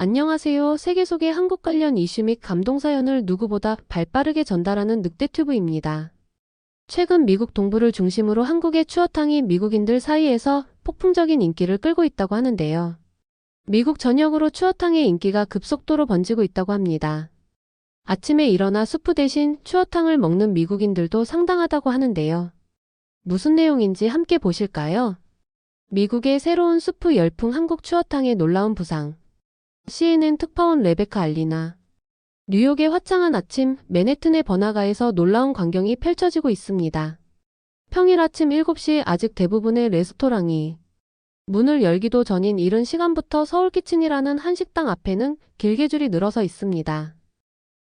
안녕하세요. 세계 속의 한국 관련 이슈 및 감동 사연을 누구보다 발빠르게 전달하는 늑대튜브입니다. 최근 미국 동부를 중심으로 한국의 추어탕이 미국인들 사이에서 폭풍적인 인기를 끌고 있다고 하는데요. 미국 전역으로 추어탕의 인기가 급속도로 번지고 있다고 합니다. 아침에 일어나 수프 대신 추어탕을 먹는 미국인들도 상당하다고 하는데요. 무슨 내용인지 함께 보실까요? 미국의 새로운 수프 열풍 한국 추어탕의 놀라운 부상. CNN 특파원 레베카 알리나. 뉴욕의 화창한 아침 맨해튼의 번화가에서 놀라운 광경이 펼쳐지고 있습니다. 평일 아침 7시 아직 대부분의 레스토랑이 문을 열기도 전인 이른 시간부터 서울 키친이라는 한식당 앞에는 길게 줄이 늘어서 있습니다.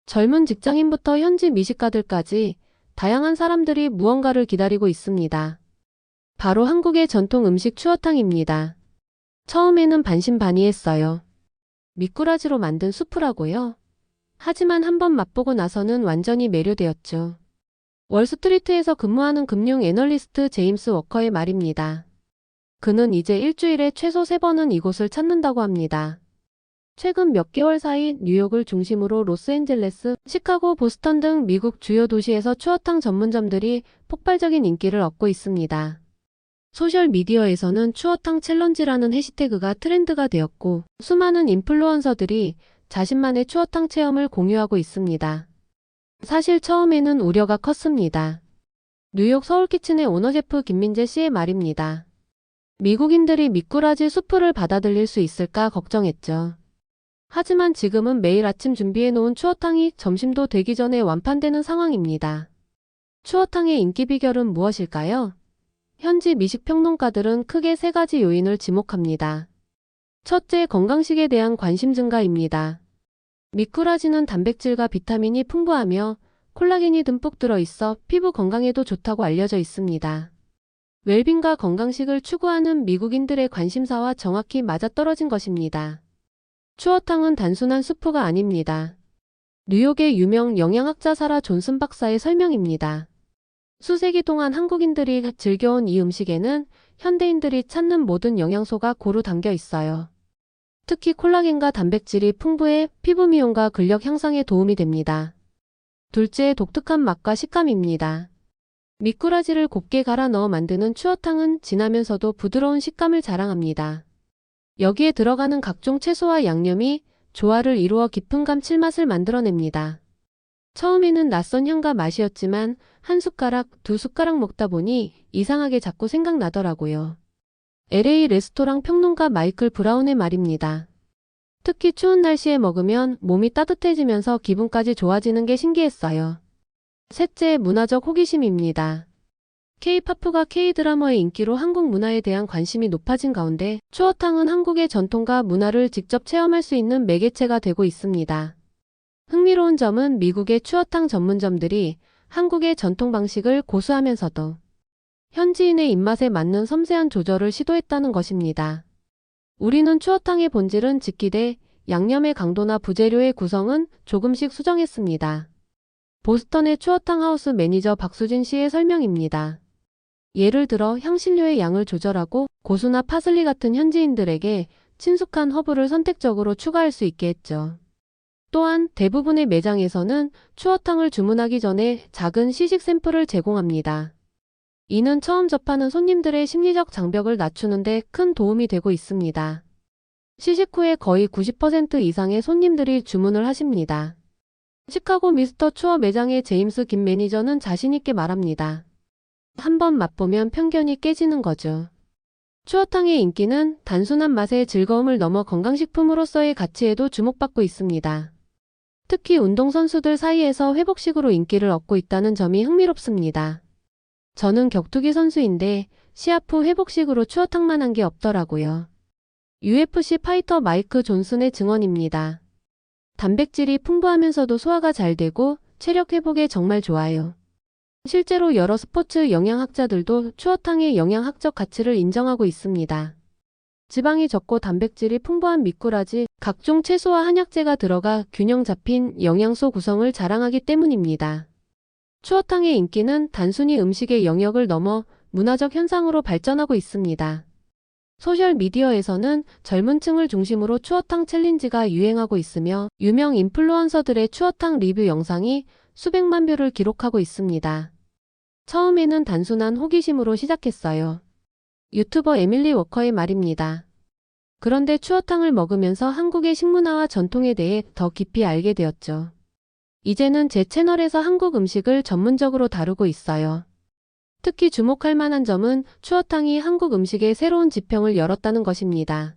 젊은 직장인부터 현지 미식가들까지 다양한 사람들이 무언가를 기다리고 있습니다. 바로 한국의 전통 음식 추어탕입니다. 처음에는 반신반의했어요. 미꾸라지로 만든 수프라고요? 하지만 한번 맛보고 나서는 완전히 매료되었죠. 월스트리트에서 근무하는 금융 애널리스트 제임스 워커의 말입니다. 그는 이제 일주일에 최소 3번은 이곳을 찾는다고 합니다. 최근 몇 개월 사이 뉴욕을 중심으로 로스앤젤레스, 시카고, 보스턴 등 미국 주요 도시에서 추어탕 전문점들이 폭발적인 인기를 얻고 있습니다. 소셜미디어에서는 추어탕 챌린지라는 해시태그가 트렌드가 되었고 수많은 인플루언서들이 자신만의 추어탕 체험을 공유하고 있습니다. 사실 처음에는 우려가 컸습니다. 뉴욕 서울키친의 오너 셰프 김민재 씨의 말입니다. 미국인들이 미꾸라지 수프를 받아들일 수 있을까 걱정했죠. 하지만 지금은 매일 아침 준비해 놓은 추어탕이 점심도 되기 전에 완판되는 상황입니다. 추어탕의 인기 비결은 무엇일까요? 현지 미식평론가들은 크게 세 가지 요인을 지목합니다. 첫째, 건강식에 대한 관심 증가입니다. 미꾸라지는 단백질과 비타민이 풍부하며 콜라겐이 듬뿍 들어있어 피부 건강에도 좋다고 알려져 있습니다. 웰빙과 건강식을 추구하는 미국인들의 관심사와 정확히 맞아떨어진 것입니다. 추어탕은 단순한 수프가 아닙니다. 뉴욕의 유명 영양학자 사라 존슨 박사의 설명입니다. 수세기 동안 한국인들이 즐겨온 이 음식에는 현대인들이 찾는 모든 영양소가 고루 담겨 있어요. 특히 콜라겐과 단백질이 풍부해 피부 미용과 근력 향상에 도움이 됩니다. 둘째, 독특한 맛과 식감입니다. 미꾸라지를 곱게 갈아 넣어 만드는 추어탕은 진하면서도 부드러운 식감을 자랑합니다. 여기에 들어가는 각종 채소와 양념이 조화를 이루어 깊은 감칠맛을 만들어냅니다. 처음에는 낯선 향과 맛이었지만 한 숟가락, 두 숟가락 먹다 보니 이상하게 자꾸 생각나더라고요. LA 레스토랑 평론가 마이클 브라운의 말입니다. 특히 추운 날씨에 먹으면 몸이 따뜻해지면서 기분까지 좋아지는 게 신기했어요. 셋째, 문화적 호기심입니다. K-팝과 K-드라마의 인기로 한국 문화에 대한 관심이 높아진 가운데 추어탕은 한국의 전통과 문화를 직접 체험할 수 있는 매개체가 되고 있습니다. 흥미로운 점은 미국의 추어탕 전문점들이 한국의 전통 방식을 고수하면서도 현지인의 입맛에 맞는 섬세한 조절을 시도했다는 것입니다. 우리는 추어탕의 본질은 지키되 양념의 강도나 부재료의 구성은 조금씩 수정했습니다. 보스턴의 추어탕 하우스 매니저 박수진 씨의 설명입니다. 예를 들어 향신료의 양을 조절하고 고수나 파슬리 같은 현지인들에게 친숙한 허브를 선택적으로 추가할 수 있게 했죠. 또한 대부분의 매장에서는 추어탕을 주문하기 전에 작은 시식 샘플을 제공합니다. 이는 처음 접하는 손님들의 심리적 장벽을 낮추는데 큰 도움이 되고 있습니다. 시식 후에 거의 90% 이상의 손님들이 주문을 하십니다. 시카고 미스터 추어 매장의 제임스 김 매니저는 자신있게 말합니다. 한번 맛보면 편견이 깨지는 거죠. 추어탕의 인기는 단순한 맛의 즐거움을 넘어 건강식품으로서의 가치에도 주목받고 있습니다. 특히 운동선수들 사이에서 회복식으로 인기를 얻고 있다는 점이 흥미롭습니다. 저는 격투기 선수인데 시합 후 회복식으로 추어탕만 한 게 없더라고요. UFC 파이터 마이크 존슨의 증언입니다. 단백질이 풍부하면서도 소화가 잘 되고 체력 회복에 정말 좋아요. 실제로 여러 스포츠 영양학자들도 추어탕의 영양학적 가치를 인정하고 있습니다. 지방이 적고 단백질이 풍부한 미꾸라지, 각종 채소와 한약재가 들어가 균형 잡힌 영양소 구성을 자랑하기 때문입니다. 추어탕의 인기는 단순히 음식의 영역을 넘어 문화적 현상으로 발전하고 있습니다. 소셜미디어에서는 젊은 층을 중심으로 추어탕 챌린지가 유행하고 있으며 유명 인플루언서들의 추어탕 리뷰 영상이 수백만 뷰를 기록하고 있습니다. 처음에는 단순한 호기심으로 시작했어요. 유튜버 에밀리 워커의 말입니다. 그런데 추어탕을 먹으면서 한국의 식문화와 전통에 대해 더 깊이 알게 되었죠. 이제는 제 채널에서 한국 음식을 전문적으로 다루고 있어요. 특히 주목할 만한 점은 추어탕이 한국 음식의 새로운 지평을 열었다는 것입니다.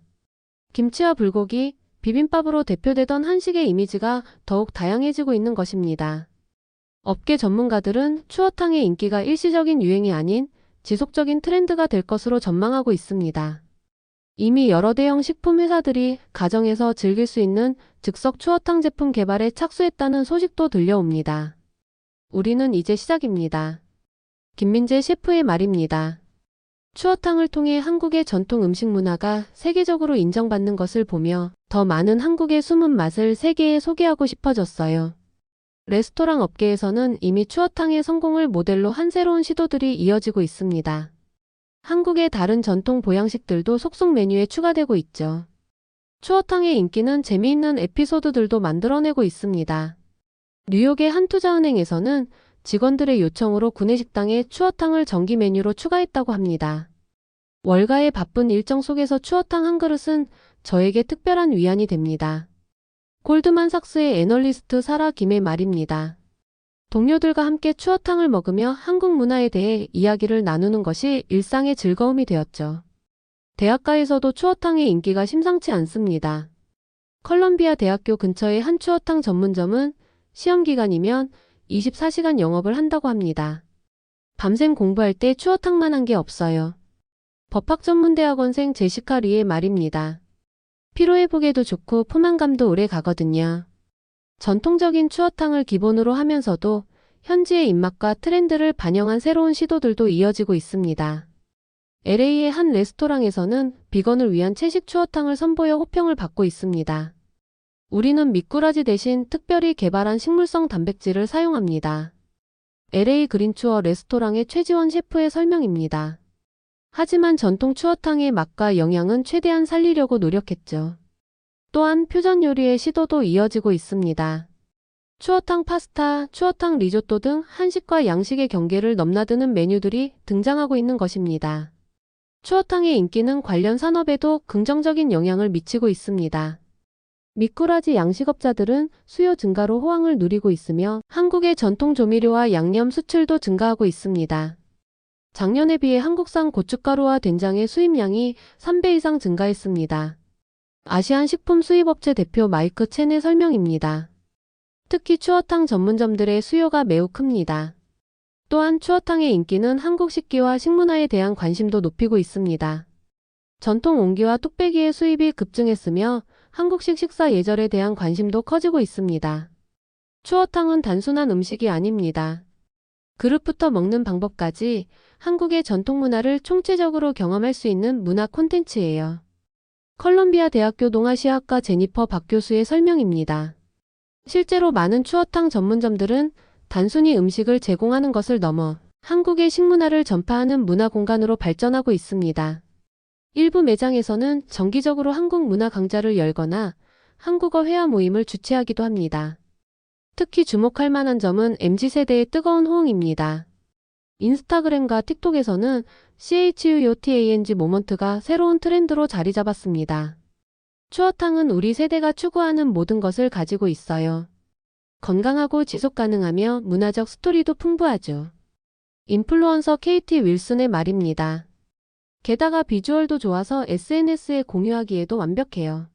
김치와 불고기, 비빔밥으로 대표되던 한식의 이미지가 더욱 다양해지고 있는 것입니다. 업계 전문가들은 추어탕의 인기가 일시적인 유행이 아닌 지속적인 트렌드가 될 것으로 전망하고 있습니다. 이미 여러 대형 식품 회사들이 가정에서 즐길 수 있는 즉석 추어탕 제품 개발에 착수했다는 소식도 들려옵니다. 우리는 이제 시작입니다. 김민재 셰프의 말입니다. 추어탕을 통해 한국의 전통 음식 문화가 세계적으로 인정받는 것을 보며 더 많은 한국의 숨은 맛을 세계에 소개하고 싶어졌어요. 레스토랑 업계에서는 이미 추어탕의 성공을 모델로 한 새로운 시도들이 이어지고 있습니다. 한국의 다른 전통 보양식들도 속속 메뉴에 추가되고 있죠. 추어탕의 인기는 재미있는 에피소드들도 만들어내고 있습니다. 뉴욕의 한 투자은행에서는 직원들의 요청으로 구내식당에 추어탕을 정기 메뉴로 추가했다고 합니다. 월가의 바쁜 일정 속에서 추어탕 한 그릇은 저에게 특별한 위안이 됩니다. 골드만삭스의 애널리스트 사라 김의 말입니다. 동료들과 함께 추어탕을 먹으며 한국 문화에 대해 이야기를 나누는 것이 일상의 즐거움이 되었죠. 대학가에서도 추어탕의 인기가 심상치 않습니다. 컬럼비아 대학교 근처의 한 추어탕 전문점은 시험 기간이면 24시간 영업을 한다고 합니다. 밤샘 공부할 때 추어탕만 한 게 없어요. 법학전문대학원생 제시카 리의 말입니다. 피로회복에도 좋고 포만감도 오래 가거든요. 전통적인 추어탕을 기본으로 하면서도 현지의 입맛과 트렌드를 반영한 새로운 시도들도 이어지고 있습니다. LA의 한 레스토랑에서는 비건을 위한 채식 추어탕을 선보여 호평을 받고 있습니다. 우리는 미꾸라지 대신 특별히 개발한 식물성 단백질을 사용합니다. LA 그린추어 레스토랑의 최지원 셰프의 설명입니다. 하지만 전통 추어탕의 맛과 영양은 최대한 살리려고 노력했죠. 또한 퓨전 요리의 시도도 이어지고 있습니다. 추어탕 파스타, 추어탕 리조또 등 한식과 양식의 경계를 넘나드는 메뉴들이 등장하고 있는 것입니다. 추어탕의 인기는 관련 산업에도 긍정적인 영향을 미치고 있습니다. 미꾸라지 양식업자들은 수요 증가로 호황을 누리고 있으며 한국의 전통 조미료와 양념 수출도 증가하고 있습니다. 작년에 비해 한국산 고춧가루와 된장의 수입량이 3배 이상 증가했습니다. 아시안 식품 수입업체 대표 마이크 첸의 설명입니다. 특히 추어탕 전문점들의 수요가 매우 큽니다. 또한 추어탕의 인기는 한국 식기와 식문화에 대한 관심도 높이고 있습니다. 전통 옹기와 뚝배기의 수입이 급증했으며 한국식 식사 예절에 대한 관심도 커지고 있습니다. 추어탕은 단순한 음식이 아닙니다. 그릇부터 먹는 방법까지 한국의 전통 문화를 총체적으로 경험할 수 있는 문화 콘텐츠예요. 컬럼비아 대학교 동아시아학과 제니퍼 박 교수의 설명입니다. 실제로 많은 추어탕 전문점들은 단순히 음식을 제공하는 것을 넘어 한국의 식문화를 전파하는 문화 공간으로 발전하고 있습니다. 일부 매장에서는 정기적으로 한국 문화 강좌를 열거나 한국어 회화 모임을 주최하기도 합니다. 특히 주목할 만한 점은 MZ세대의 뜨거운 호응입니다. 인스타그램과 틱톡에서는 CHUOTANG 모먼트가 새로운 트렌드로 자리 잡았습니다. 추어탕은 우리 세대가 추구하는 모든 것을 가지고 있어요. 건강하고 지속 가능하며 문화적 스토리도 풍부하죠. 인플루언서 KT 윌슨의 말입니다. 게다가 비주얼도 좋아서 SNS에 공유하기에도 완벽해요.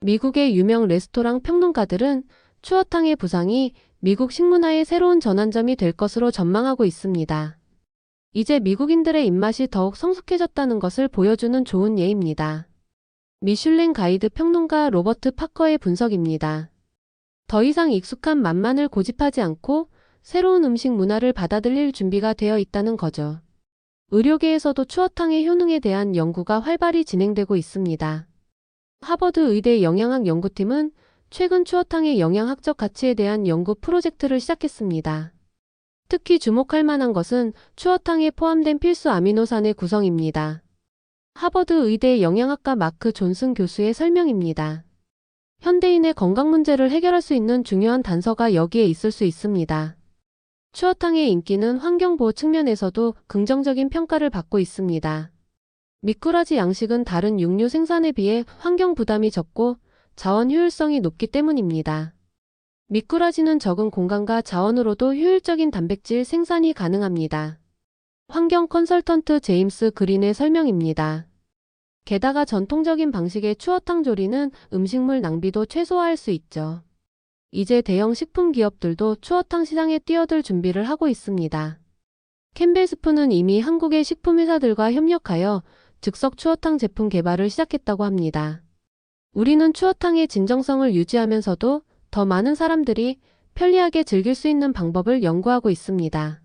미국의 유명 레스토랑 평론가들은 추어탕의 부상이 미국 식문화의 새로운 전환점이 될 것으로 전망하고 있습니다. 이제 미국인들의 입맛이 더욱 성숙해졌다는 것을 보여주는 좋은 예입니다. 미슐랭 가이드 평론가 로버트 파커의 분석입니다. 더 이상 익숙한 맛만을 고집하지 않고 새로운 음식 문화를 받아들일 준비가 되어 있다는 거죠. 의료계에서도 추어탕의 효능에 대한 연구가 활발히 진행되고 있습니다. 하버드 의대 영양학 연구팀은 최근 추어탕의 영양학적 가치에 대한 연구 프로젝트를 시작했습니다. 특히 주목할 만한 것은 추어탕에 포함된 필수 아미노산의 구성입니다. 하버드 의대 영양학과 마크 존슨 교수의 설명입니다. 현대인의 건강 문제를 해결할 수 있는 중요한 단서가 여기에 있을 수 있습니다. 추어탕의 인기는 환경보호 측면에서도 긍정적인 평가를 받고 있습니다. 미꾸라지 양식은 다른 육류 생산에 비해 환경 부담이 적고 자원 효율성이 높기 때문입니다. 미꾸라지는 적은 공간과 자원으로도 효율적인 단백질 생산이 가능합니다. 환경 컨설턴트 제임스 그린의 설명입니다. 게다가 전통적인 방식의 추어탕 조리는 음식물 낭비도 최소화할 수 있죠. 이제 대형 식품 기업들도 추어탕 시장에 뛰어들 준비를 하고 있습니다. 캠벨스프는 이미 한국의 식품 회사들과 협력하여 즉석 추어탕 제품 개발을 시작했다고 합니다. 우리는 추어탕의 진정성을 유지하면서도 더 많은 사람들이 편리하게 즐길 수 있는 방법을 연구하고 있습니다.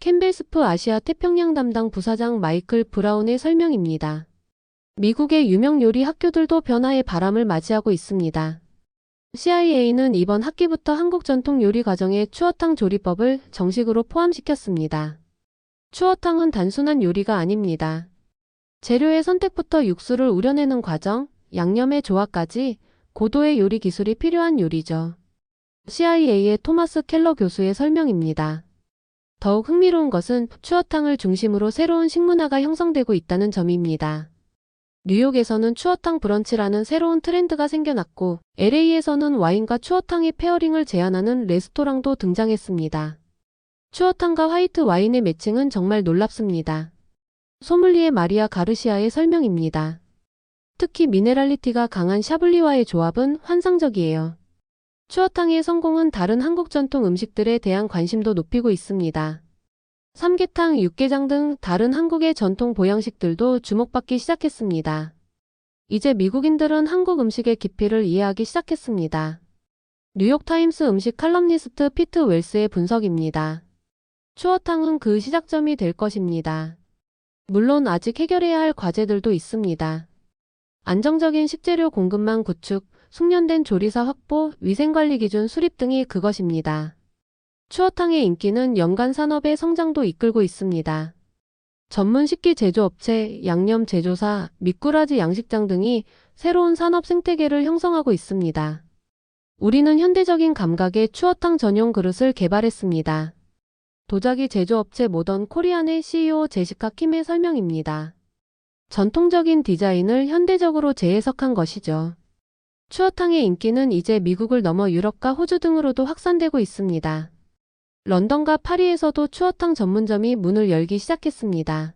캠벨스프 아시아 태평양 담당 부사장 마이클 브라운의 설명입니다. 미국의 유명 요리 학교들도 변화의 바람을 맞이하고 있습니다. CIA는 이번 학기부터 한국 전통 요리 과정에 추어탕 조리법을 정식으로 포함시켰습니다. 추어탕은 단순한 요리가 아닙니다. 재료의 선택부터 육수를 우려내는 과정, 양념의 조화까지 고도의 요리 기술이 필요한 요리죠. CIA의 토마스 켈러 교수의 설명입니다. 더욱 흥미로운 것은 추어탕을 중심으로 새로운 식문화가 형성되고 있다는 점입니다. 뉴욕에서는 추어탕 브런치라는 새로운 트렌드가 생겨났고 LA에서는 와인과 추어탕의 페어링을 제안하는 레스토랑도 등장했습니다. 추어탕과 화이트 와인의 매칭은 정말 놀랍습니다. 소믈리에 마리아 가르시아의 설명입니다. 특히 미네랄리티가 강한 샤블리와의 조합은 환상적이에요. 추어탕의 성공은 다른 한국 전통 음식들에 대한 관심도 높이고 있습니다. 삼계탕, 육개장 등 다른 한국의 전통 보양식들도 주목받기 시작했습니다. 이제 미국인들은 한국 음식의 깊이를 이해하기 시작했습니다. 뉴욕타임스 음식 칼럼니스트 피트 웰스의 분석입니다. 추어탕은 그 시작점이 될 것입니다. 물론 아직 해결해야 할 과제들도 있습니다. 안정적인 식재료 공급망 구축, 숙련된 조리사 확보, 위생관리 기준 수립 등이 그것입니다. 추어탕의 인기는 연간 산업의 성장도 이끌고 있습니다. 전문 식기 제조업체, 양념 제조사, 미꾸라지 양식장 등이 새로운 산업 생태계를 형성하고 있습니다. 우리는 현대적인 감각의 추어탕 전용 그릇을 개발했습니다. 도자기 제조업체 모던 코리안의 CEO 제시카 킴의 설명입니다. 전통적인 디자인을 현대적으로 재해석한 것이죠. 추어탕의 인기는 이제 미국을 넘어 유럽과 호주 등으로도 확산되고 있습니다. 런던과 파리에서도 추어탕 전문점이 문을 열기 시작했습니다.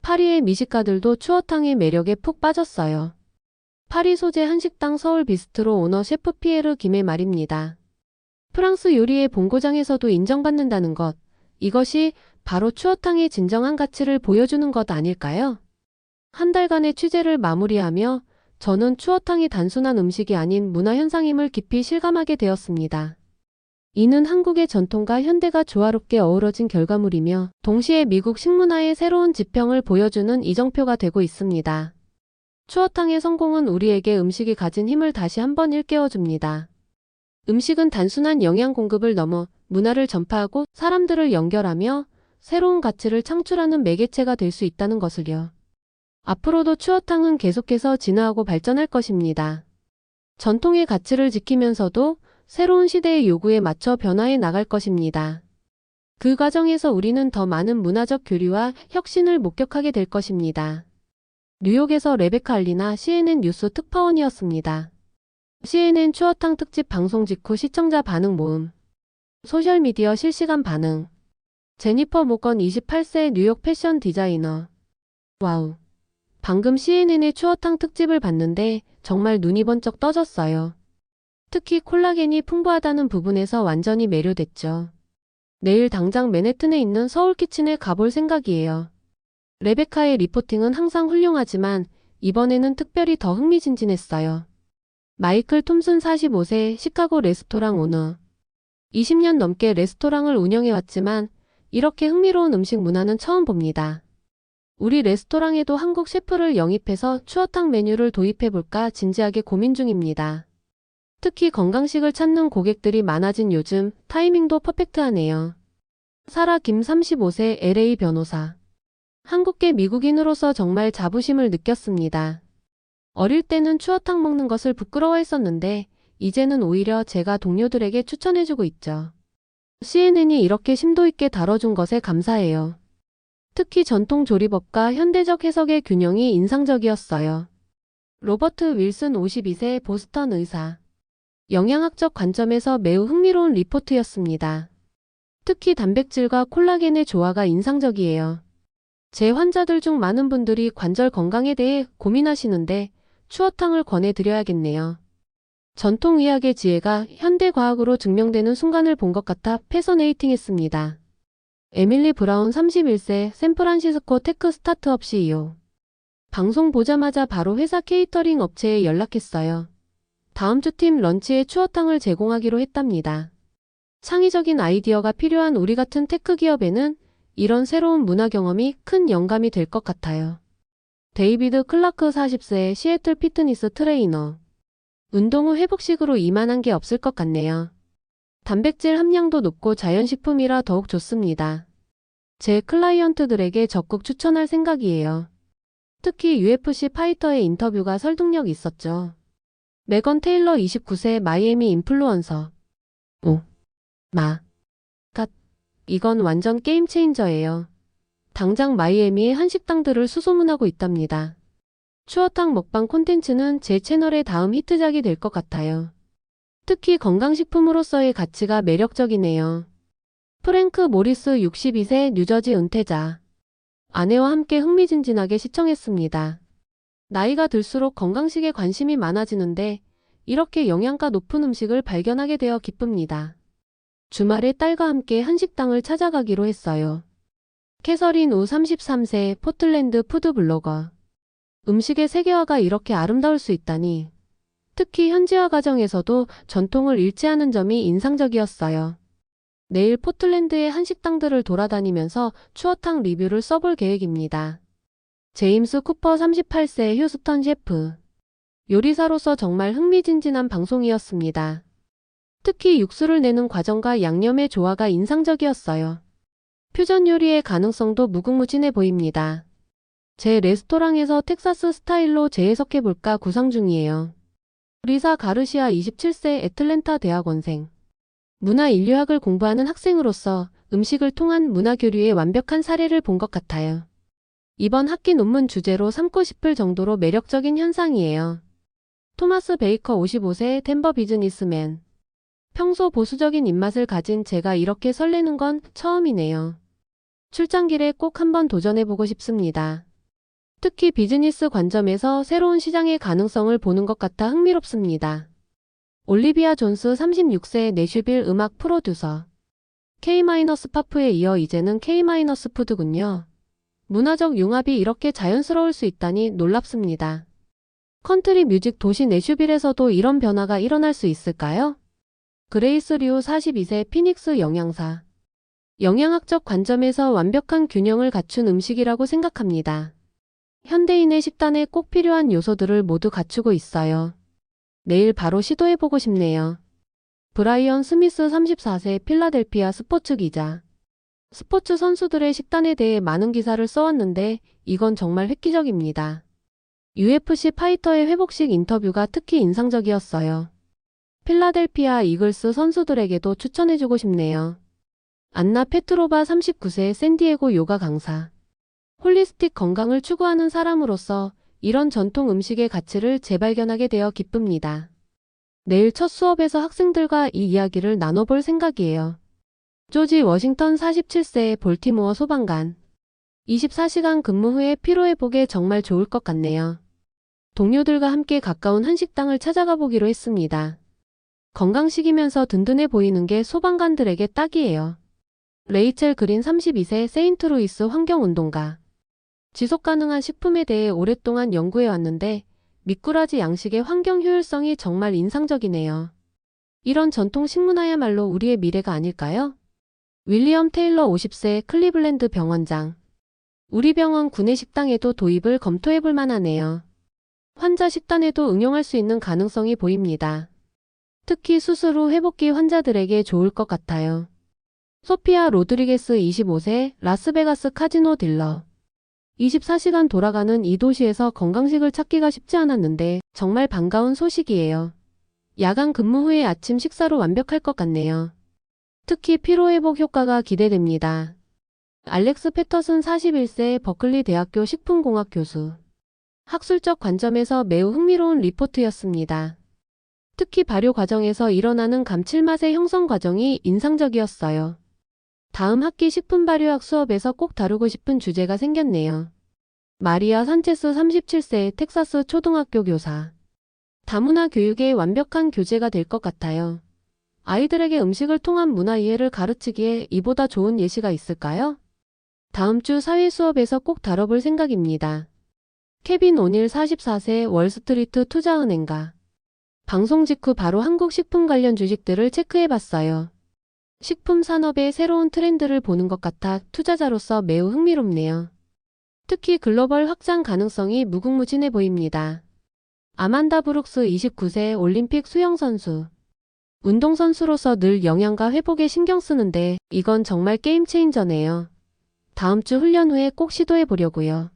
파리의 미식가들도 추어탕의 매력에 푹 빠졌어요. 파리 소재 한식당 서울 비스트로 오너 셰프 피에르 김의 말입니다. 프랑스 요리의 본고장에서도 인정받는다는 것, 이것이 바로 추어탕의 진정한 가치를 보여주는 것 아닐까요? 한 달간의 취재를 마무리하며 저는 추어탕이 단순한 음식이 아닌 문화현상임을 깊이 실감하게 되었습니다. 이는 한국의 전통과 현대가 조화롭게 어우러진 결과물이며 동시에 미국 식문화의 새로운 지평을 보여주는 이정표가 되고 있습니다. 추어탕의 성공은 우리에게 음식이 가진 힘을 다시 한번 일깨워줍니다. 음식은 단순한 영양 공급을 넘어 문화를 전파하고 사람들을 연결하며 새로운 가치를 창출하는 매개체가 될 수 있다는 것을요. 앞으로도 추어탕은 계속해서 진화하고 발전할 것입니다. 전통의 가치를 지키면서도 새로운 시대의 요구에 맞춰 변화해 나갈 것입니다. 그 과정에서 우리는 더 많은 문화적 교류와 혁신을 목격하게 될 것입니다. 뉴욕에서 레베카 알리나 CNN 뉴스 특파원이었습니다. CNN 추어탕 특집 방송 직후 시청자 반응 모음. 소셜미디어 실시간 반응. 제니퍼 모건 28세 뉴욕 패션 디자이너. 와우. 방금 CNN의 추어탕 특집을 봤는데 정말 눈이 번쩍 떠졌어요. 특히 콜라겐이 풍부하다는 부분에서 완전히 매료됐죠. 내일 당장 맨해튼에 있는 서울 키친에 가볼 생각이에요. 레베카의 리포팅은 항상 훌륭하지만 이번에는 특별히 더 흥미진진했어요. 마이클 톰슨 45세 시카고 레스토랑 오너. 20년 넘게 레스토랑을 운영해왔지만 이렇게 흥미로운 음식 문화는 처음 봅니다. 우리 레스토랑에도 한국 셰프를 영입해서 추어탕 메뉴를 도입해볼까 진지하게 고민 중입니다. 특히 건강식을 찾는 고객들이 많아진 요즘 타이밍도 퍼펙트하네요. 사라 김 35세 LA 변호사. 한국계 미국인으로서 정말 자부심을 느꼈습니다. 어릴 때는 추어탕 먹는 것을 부끄러워했었는데 이제는 오히려 제가 동료들에게 추천해주고 있죠. CNN이 이렇게 심도 있게 다뤄준 것에 감사해요. 특히 전통 조리법과 현대적 해석의 균형이 인상적이었어요. 로버트 윌슨 52세 보스턴 의사. 영양학적 관점에서 매우 흥미로운 리포트였습니다. 특히 단백질과 콜라겐의 조화가 인상적이에요. 제 환자들 중 많은 분들이 관절 건강에 대해 고민하시는데 추어탕을 권해드려야겠네요. 전통의학의 지혜가 현대과학으로 증명되는 순간을 본 것 같아 패서네이팅 했습니다. 에밀리 브라운 31세 샌프란시스코 테크 스타트업 CEO. 방송 보자마자 바로 회사 케이터링 업체에 연락했어요. 다음 주 팀 런치에 추어탕을 제공하기로 했답니다. 창의적인 아이디어가 필요한 우리 같은 테크 기업에는 이런 새로운 문화 경험이 큰 영감이 될 것 같아요. 데이비드 클라크 40세 시애틀 피트니스 트레이너. 운동 후 회복식으로 이만한 게 없을 것 같네요. 단백질 함량도 높고 자연식품이라 더욱 좋습니다. 제 클라이언트들에게 적극 추천할 생각이에요. 특히 UFC 파이터의 인터뷰가 설득력 있었죠. 메건 테일러 29세 마이애미 인플루언서. 오. 마. 갓. 이건 완전 게임 체인저예요. 당장 마이애미의 한식당들을 수소문하고 있답니다. 추어탕 먹방 콘텐츠는 제 채널의 다음 히트작이 될 것 같아요. 특히 건강식품으로서의 가치가 매력적이네요. 프랭크 모리스 62세 뉴저지 은퇴자. 아내와 함께 흥미진진하게 시청했습니다. 나이가 들수록 건강식에 관심이 많아지는데 이렇게 영양가 높은 음식을 발견하게 되어 기쁩니다. 주말에 딸과 함께 한식당을 찾아가기로 했어요. 캐서린 우 33세 포틀랜드 푸드 블로거. 음식의 세계화가 이렇게 아름다울 수 있다니. 특히 현지화 과정에서도 전통을 않은 점이 인상적이었어요. 내일 포틀랜드의 한식당들을 돌아다니면서 추어탕 리뷰를 써볼 계획입니다. 제임스 쿠퍼 38세 휴스턴 셰프. 요리사로서 정말 흥미진진한 방송이었습니다. 특히 육수를 내는 과정과 양념의 조화가 인상적이었어요. 퓨전 요리의 가능성도 무궁무진해 보입니다. 제 레스토랑에서 텍사스 스타일로 재해석해볼까 구상 중이에요. 리사 가르시아 27세 애틀랜타 대학원생. 문화 인류학을 공부하는 학생으로서 음식을 통한 문화 교류의 완벽한 사례를 본 것 같아요. 이번 학기 논문 주제로 삼고 싶을 정도로 매력적인 현상이에요. 토마스 베이커 55세 덴버 비즈니스맨. 평소 보수적인 입맛을 가진 제가 이렇게 설레는 건 처음이네요. 출장길에 꼭 한번 도전해보고 싶습니다. 특히 비즈니스 관점에서 새로운 시장의 가능성을 보는 것 같아 흥미롭습니다. 올리비아 존스 36세 내슈빌 음악 프로듀서. K-파프에 이어 이제는 K-푸드군요. 문화적 융합이 이렇게 자연스러울 수 있다니 놀랍습니다. 컨트리 뮤직 도시 내슈빌에서도 이런 변화가 일어날 수 있을까요? 그레이스 류 42세 피닉스 영양사. 영양학적 관점에서 완벽한 균형을 갖춘 음식이라고 생각합니다. 현대인의 식단에 꼭 필요한 요소들을 모두 갖추고 있어요. 내일 바로 시도해보고 싶네요. 브라이언 스미스 34세 필라델피아 스포츠 기자. 스포츠 선수들의 식단에 대해 많은 기사를 써왔는데 이건 정말 획기적입니다. UFC 파이터의 회복식 인터뷰가 특히 인상적이었어요. 필라델피아 이글스 선수들에게도 추천해주고 싶네요. 안나 페트로바 39세 샌디에고 요가 강사. 홀리스틱 건강을 추구하는 사람으로서 이런 전통 음식의 가치를 재발견하게 되어 기쁩니다. 내일 첫 수업에서 학생들과 이 이야기를 나눠볼 생각이에요. 조지 워싱턴 47세 볼티모어 소방관. 24시간 근무 후에 피로회복에 정말 좋을 것 같네요. 동료들과 함께 가까운 한식당을 찾아가 보기로 했습니다. 건강식이면서 든든해 보이는 게 소방관들에게 딱이에요. 레이첼 그린 32세 세인트루이스 환경운동가. 지속 가능한 식품에 대해 오랫동안 연구해 왔는데 미꾸라지 양식의 환경 효율성이 정말 인상적이네요. 이런 전통 식문화야말로 우리의 미래가 아닐까요? 윌리엄 테일러 50세 클리블랜드 병원장. 우리 병원 구내 식당에도 도입을 검토해 볼 만하네요. 환자 식단에도 응용할 수 있는 가능성이 보입니다. 특히 수술 후 회복기 환자들에게 좋을 것 같아요. 소피아 로드리게스 25세 라스베가스 카지노 딜러. 24시간 돌아가는 이 도시에서 건강식을 찾기가 쉽지 않았는데 정말 반가운 소식이에요. 야간 근무 후에 아침 식사로 완벽할 것 같네요. 특히 피로회복 효과가 기대됩니다. 알렉스 패터슨 41세 버클리 대학교 식품공학 교수. 학술적 관점에서 매우 흥미로운 리포트였습니다. 특히 발효 과정에서 일어나는 감칠맛의 형성 과정이 인상적이었어요. 다음 학기 식품 발효학 수업에서 꼭 다루고 싶은 주제가 생겼네요. 마리아 산체스 37세 텍사스 초등학교 교사. 다문화 교육의 완벽한 교재가 될 것 같아요. 아이들에게 음식을 통한 문화 이해를 가르치기에 이보다 좋은 예시가 있을까요? 다음 주 사회 수업에서 꼭 다뤄볼 생각입니다. 케빈 오닐 44세 월스트리트 투자은행가. 방송 직후 바로 한국 식품 관련 주식들을 체크해 봤어요. 식품 산업의 새로운 트렌드를 보는 것 같아 투자자로서 매우 흥미롭네요. 특히 글로벌 확장 가능성이 무궁무진해 보입니다. 아만다 브룩스 29세 올림픽 수영선수. 운동선수로서 늘 영양과 회복에 신경 쓰는데 이건 정말 게임 체인저네요. 다음 주 훈련 후에 꼭 시도해 보려고요.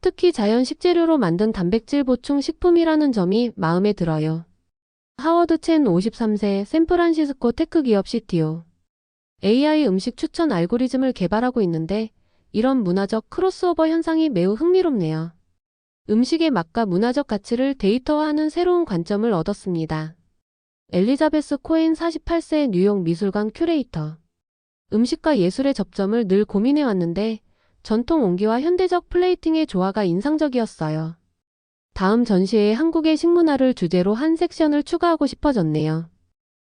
특히 자연 식재료로 만든 단백질 보충 식품이라는 점이 마음에 들어요. 하워드 첸 53세 샌프란시스코 테크 기업 CTO. AI 음식 추천 알고리즘을 개발하고 있는데 이런 문화적 크로스오버 현상이 매우 흥미롭네요. 음식의 맛과 문화적 가치를 데이터화하는 새로운 관점을 얻었습니다. 엘리자베스 코엔 48세 뉴욕 미술관 큐레이터. 음식과 예술의 접점을 늘 고민해왔는데 전통 온기와 현대적 플레이팅의 조화가 인상적이었어요. 다음 전시회에 한국의 식문화를 주제로 한 섹션을 추가하고 싶어졌네요.